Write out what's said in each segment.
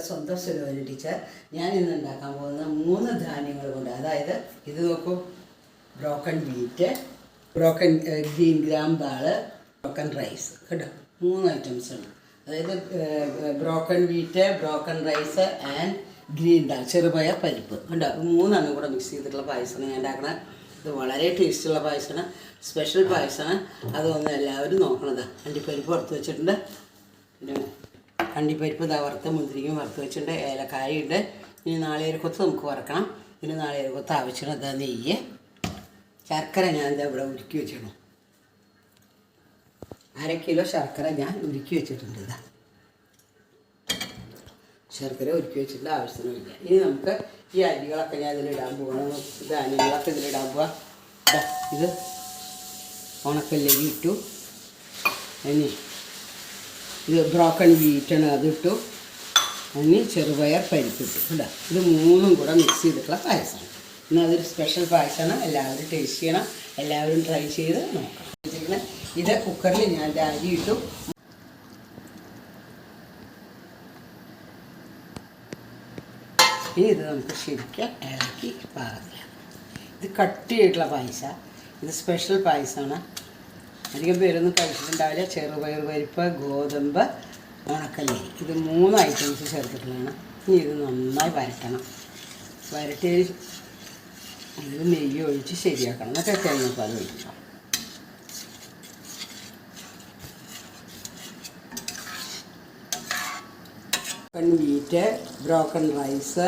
നിങ്ങളുടെ സ്വന്തം സുരവരി ടീച്ചർ ഞാൻ ഇന്ന് ഉണ്ടാക്കാൻ പോകുന്ന മൂന്ന് ധാന്യങ്ങൾ കൊണ്ട് അതായത് ഇത് നോക്കൂ broken wheat broken green gram dal broken rice കേട്ടോ? മൂന്ന് ഐറ്റംസ് ഉണ്ട് അതായത് broken wheat broken rice and green dal ചെറുപയർ പരിപ്പ് കണ്ടോ മൂന്നെണ്ണം കൂടെ മിക്സ് ചെയ്തിട്ടുള്ള പായസമാണ് ഞാൻ ഉണ്ടാക്കണത് ഇത് വളരെ ടേസ്റ്റുള്ള പായസമാണ് സ്പെഷ്യൽ പായസമാണ്. അതൊന്ന് എല്ലാവരും നോക്കണതാ. അണ്ടിപ്പരിപ്പ് പുറത്ത് വെച്ചിട്ടുണ്ട്. പിന്നെ അണ്ടിപ്പരിപ്പ് ഇതാ വറുത്ത് മുന്തിരിക്കും വറുത്ത് വെച്ചിട്ടുണ്ട് ഏലക്കായുണ്ട്. ഇനി നാളികേരക്കൊത്ത് നമുക്ക് വറക്കണം. ഇനി നാളികേരക്കൊത്ത് ആവശ്യമാണ് ഇതാ നെയ്യ്. ശർക്കര ഞാൻ എന്താ ഇവിടെ ഉരുക്കി വെച്ചിടണം അര കിലോ ശർക്കര ഞാൻ ഉരുക്കി വെച്ചിട്ടുണ്ട് ഇതാ. ശർക്കര ഉരുക്കി വെച്ചിട്ട് ആവശ്യമൊന്നുമില്ല ഇനി നമുക്ക് ഈ അരികളൊക്കെ ഞാൻ ഇതിലിടാൻ പോകണം ധാന്യങ്ങളൊക്കെ ഇതിലിടാൻ പോവാം. ഇത് ഉണക്കല്ലേ ഇട്ടു. ഇനി ഇത് ബ്രോക്കൺ വീറ്റാണ് അതിട്ടു. അതിന് ചെറുപയർ പരിപ്പിട്ടു. കേട്ടോ ഇത് മൂന്നും കൂടെ മിക്സ് ചെയ്തിട്ടുള്ള പായസമാണ് ഇന്ന് അതൊരു സ്പെഷ്യൽ പായസമാണ് എല്ലാവരും ടേസ്റ്റ് ചെയ്യണം. എല്ലാവരും ട്രൈ ചെയ്ത് നോക്കണം. ഇത് കുക്കറിൽ ഞാൻ അരി ഇട്ടു ഇനി ഇത് നമുക്ക് ശരിക്കും ഇളക്കി പാകത്തിലാണ് ഇത് കട്ടിയായിട്ടുള്ള പായസ. ഇത് സ്പെഷ്യൽ പായസമാണ് അധികം പേരൊന്നും കഴിച്ചിട്ടുണ്ടാവില്ല. ചെറുപയർ പരിപ്പ് ഗോതമ്പ് ഉണക്കല്ലി ഇത് മൂന്ന് ഐറ്റംസ് ചേർത്തിട്ടുള്ളതാണ്. ഇനി ഇത് നന്നായി വരട്ടണം. വരട്ടി ഇത് നെയ്യ് ഒഴിച്ച് ശരിയാക്കണം. എന്നിട്ട് തേങ്ങാപ്പാൽ ഒഴിക്കണം വീറ്റ് ബ്രോക്കൺ റൈസ്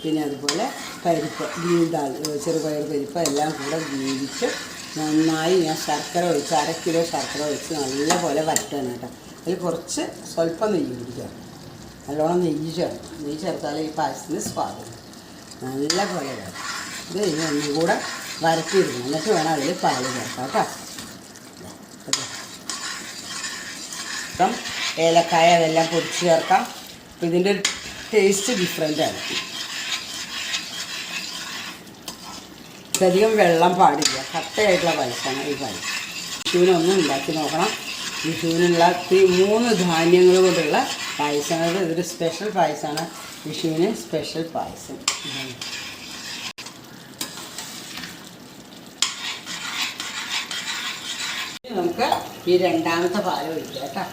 പിന്നെ അതുപോലെ പരിപ്പ് ഗ്രീൻ ദാൽ ചെറുപയർ പരിപ്പ് എല്ലാം കൂടെ വേവിച്ച് നന്നായി ഞാൻ ശർക്കര ഒഴിച്ച് അര കിലോ ശർക്കര ഒഴിച്ച് നല്ലപോലെ വരട്ടാണ് കേട്ടോ. അതിൽ കുറച്ച് സ്വല്പം നെയ്യ് പിടിക്കാം നല്ലോണം നെയ്യ് ചേർക്കും. നെയ്യ് ചേർത്താലേ ഈ പായസത്തിന് സ്വാദം. നല്ല പോലെ ഇത് ഇനി ഒന്നും കൂടെ വരട്ടിയിരുന്നു എന്നിട്ട് വേണം അതിൽ പാൽ ചേർക്കാം കേട്ടോ. അപ്പം ഏലക്കായ അതെല്ലാം പൊടിച്ച് ചേർക്കാം. അപ്പം ഇതിന്റെ ടേസ്റ്റ് ഡിഫറെന്റ് ആണ്. ഇതധികം വെള്ളം പാടില്ല. കട്ടയായിട്ടുള്ള പായസമാണ് ഈ പായസം വിഷുവിനൊന്നും ഉണ്ടാക്കി നോക്കണം. വിഷുവിനുള്ള ഈ മൂന്ന് ധാന്യങ്ങൾ കൊണ്ടുള്ള പായസങ്ങൾ ഇതൊരു സ്പെഷ്യൽ പായസമാണ്. വിഷുവിന് സ്പെഷ്യൽ പായസം. നമുക്ക് ഈ രണ്ടാമത്തെ പാൽ ഒഴിക്കാം കേട്ടോ.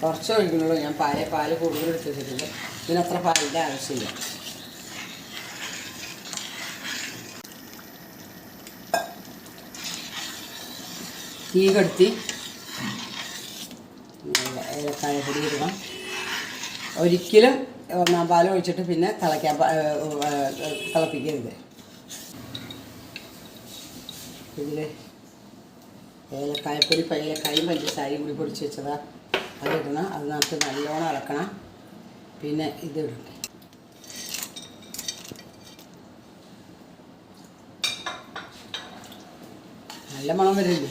കുറച്ച് ഒഴിക്കുന്നുള്ളൂ ഞാൻ പാൽ പാൽ കൂടുതൽ എടുത്ത് വെച്ചിട്ടുണ്ട്. ഇതിനത്ര പാലിന്റെ ആവശ്യമില്ല. തീ കെടുത്തി ഏലക്കായ പൊടി ഇടണം. ഒരിക്കലും ഒന്നാം പാൽ ഒഴിച്ചിട്ട് പിന്നെ തിളയ്ക്കാൻ തിളപ്പിക്കരുത്. ഇതിൽ ഏലക്കായപ്പൊടി ഏലക്കായും പഞ്ചസാരയും കൂടി പൊടിച്ച് വെച്ചതാ. അതിടണം അത് നമുക്ക് നല്ലോണം ഇളക്കണം പിന്നെ ഇത് ഇടണം നല്ല മണം വരില്ലേ?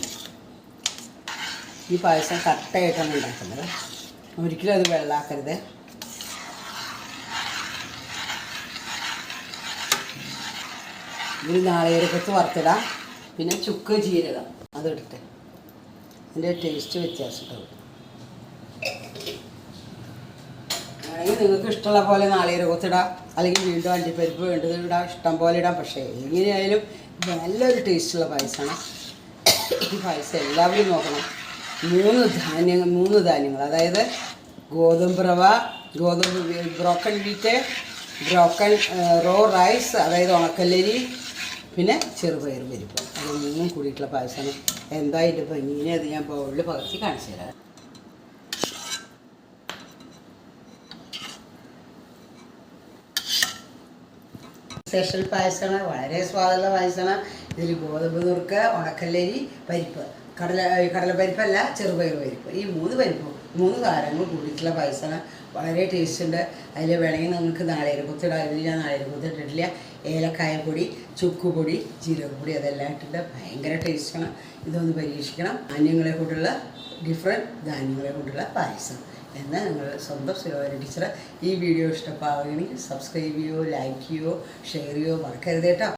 ഈ പായസം കട്ടയായിട്ടാണ് ഉണ്ടാക്കുന്നത്. ഒരിക്കലും അത് വെള്ളാക്കരുത്. ഇതിൽ നാളികേരക്കത്ത് വറുത്തിടാം. പിന്നെ ചുക്ക് ജീരകം അതെടുത്ത് അതിന്റെ ടേസ്റ്റ് വ്യത്യാസമുണ്ടാവും. വേണമെങ്കിൽ നിങ്ങൾക്ക് ഇഷ്ടമുള്ള പോലെ നാളികേരക്കത്തിടാം അല്ലെങ്കിൽ വീണ്ടും അണ്ടിപ്പരിപ്പ് വേണ്ടത് ഇടാം. ഇഷ്ടം പോലെ ഇടാം. പക്ഷേ എങ്ങനെയായാലും നല്ലൊരു ടേസ്റ്റുള്ള പായസമാണ്. ഈ പായസം എല്ലാവരും നോക്കണം. മൂന്ന് ധാന്യങ്ങൾ മൂന്ന് ധാന്യങ്ങൾ. അതായത് ഗോതമ്പ് റവ ഗോതമ്പ് broken wheat broken raw rice അതായത് ഉണക്കല്ലരി പിന്നെ ചെറുപയർ പരിപ്പ്. അത് മൂന്നും കൂടിയിട്ടുള്ള പായസമാണ്. എന്തായിട്ട് ഭംഗിനെ അത് ഞാൻ ബൗളിൽ പകർത്തി കാണിച്ചു തരാം. സ്പെഷ്യൽ പായസമാണ്. വളരെ സ്വാദുള്ള പായസമാണ്. ഇതിൽ ഗോതമ്പ് നുറുക്ക് ഉണക്കല്ലരി പരിപ്പ്. കടല കടലപ്പരിപ്പല്ല ചെറുപയർ പരിപ്പ്. ഈ മൂന്ന് പരിപ്പും മൂന്ന് കാരങ്ങൾ കൂടിയിട്ടുള്ള പായസം വളരെ ടേസ്റ്റ് ഉണ്ട്. അതിൽ വേണമെങ്കിൽ നിങ്ങൾക്ക് നാളികേരക്കുത്ത് ഇടാം. ഇതിൽ ഞാൻ നാളികേരക്കുത്ത് ഇട്ടിട്ടില്ല. ഏലക്കായപ്പൊടി ചുക്കുപൊടി ജീരകപ്പൊടി അതെല്ലാം ഇട്ടിട്ട് ഭയങ്കര ടേസ്റ്റാണ് ഇതൊന്ന് പരീക്ഷിക്കണം. ധാന്യങ്ങളെ കൊണ്ടുള്ള ഡിഫറെന്റ് ധാന്യങ്ങളെ കൊണ്ടുള്ള പായസം. എന്ന് നിങ്ങൾ സ്വന്തം സുരവര ടീച്ചർ ഈ വീഡിയോ ഇഷ്ടപ്പെടുകയാണെങ്കിൽ സബ്സ്ക്രൈബ് ചെയ്യുകയോ ലൈക്ക് ചെയ്യുകയോ ഷെയർ ചെയ്യുകയോ മറക്കരുത് കേട്ടോ.